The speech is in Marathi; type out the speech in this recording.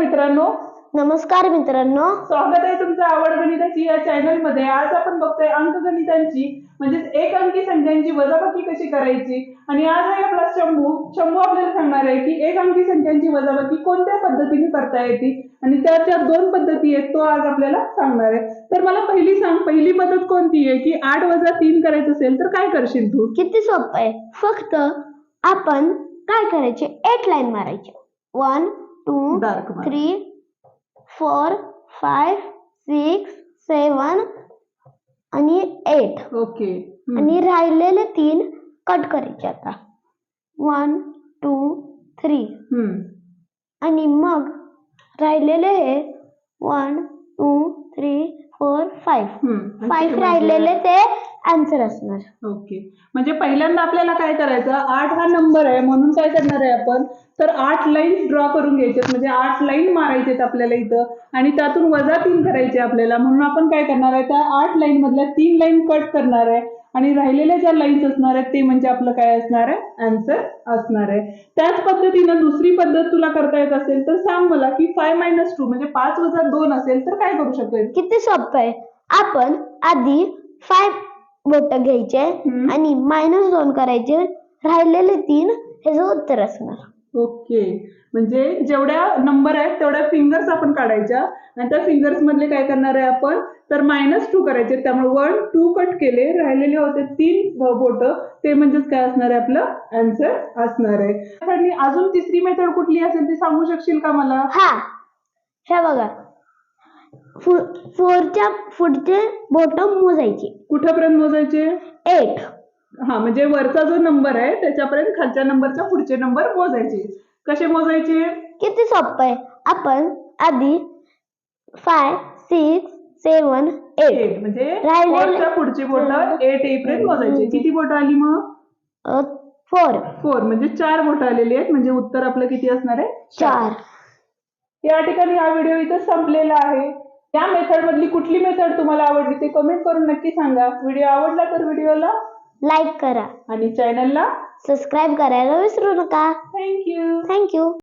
मित्रांनो. नमस्कार मित्रांनो. स्वागत आहे तुमचं आवड गणिताची या चॅनलमध्ये. आज आपण बघतोय अंकगणितांची म्हणजेच एक अंकी संख्यांची वजाबाकी कशी करायची? आणि आज आहे आपला शंभू शंभू आपल्याला सांगणार आहे की एक अंकी संख्यांची वजाबाकी कोणत्या पद्धतीने करता येते? आणि त्या ज्या दोन पद्धती आहेत तो आज आपल्याला सांगणार आहे. तर मला पहिली सांग पहिली पद्धत कोणती आहे की आठ वजा तीन करायचं असेल तर काय करशील तू? किती सोपं आहे. फक्त आपण काय करायचे? एट लाईन मारायचे. One two. Three four five six seven आणि एट. ओके. आणि राहिलेले तीन कट करायचे आता. One two three. आणि मग राहिलेले हे one two three four five five राहिलेले ते आन्सर असणार. ओके. म्हणजे पहिल्यांदा आपल्याला काय करायचं आठ हा नंबर आहे म्हणून काय करणार आहे आपण? तर आठ लाईन ड्रॉ करून घ्यायचे म्हणजे आठ लाईन मारायचे आपल्याला इथं आणि त्यातून वजा तीन करायचे आपल्याला. म्हणून आपण काय करणार आहे त्या आठ लाईन मधल्या तीन लाईन कट करणार आहे आणि राहिलेल्या ज्या लाईन्स असणार आहेत ते म्हणजे आपलं काय असणार आहे? आन्सर असणार आहे. त्याच पद्धतीनं दुसरी पद्धत तुला करता येत असेल तर सांग मला की फाय मायनस टू म्हणजे पाच वजा दोन असेल तर काय करू शकतो किती सोपं आहे? आपण आधी फाय बोट घ्यायचे हम्म. आणि मायनस दोन करायचे. राहिलेले तीन ह्याचं उत्तर असणार. ओके. म्हणजे जेवढ्या नंबर आहेत तेवढ्या फिंगर्स आपण काढायच्या. आणि त्या फिंगर्स मधले काय करणार आहे आपण? तर मायनस टू करायचे. त्यामुळे वन टू कट केले. राहिलेले होते तीन बोट. ते म्हणजेच काय असणार आहे आपलं? आन्सर असणार आहे. आणि अजून तिसरी मेथड कुठली असेल ती सांगू शकशील का मला? हा. हे बघा. फोरच्या पुढचे बोट मोजायचे. कुठपर्यंत मोजायचे? एट हा म्हणजे वरचा जो नंबर आहे त्याच्यापर्यंत खालच्या नंबरच्या पुढचे नंबर मोजायचे. कसे मोजायचे? किती सोपं आहे? आपण आधी five six seven eight eight म्हणजे राहिलेले- पुढची बोट एट येईपर्यंत मोजायचे. किती बोट आली मग? फोर फोर म्हणजे चार बोट आलेली आहेत. म्हणजे उत्तर आपलं किती असणार आहे? चार. या ठिकाणी हा व्हिडिओ इथं संपलेला आहे. या मेथड मधली कुठली मेथड तुम्हाला आवडली ते कमेंट करून नक्की सांगा. व्हिडिओ आवडला तर व्हिडिओला लाईक करा. आणि चॅनलला सबस्क्राईब करायला विसरू नका. Thank you thank you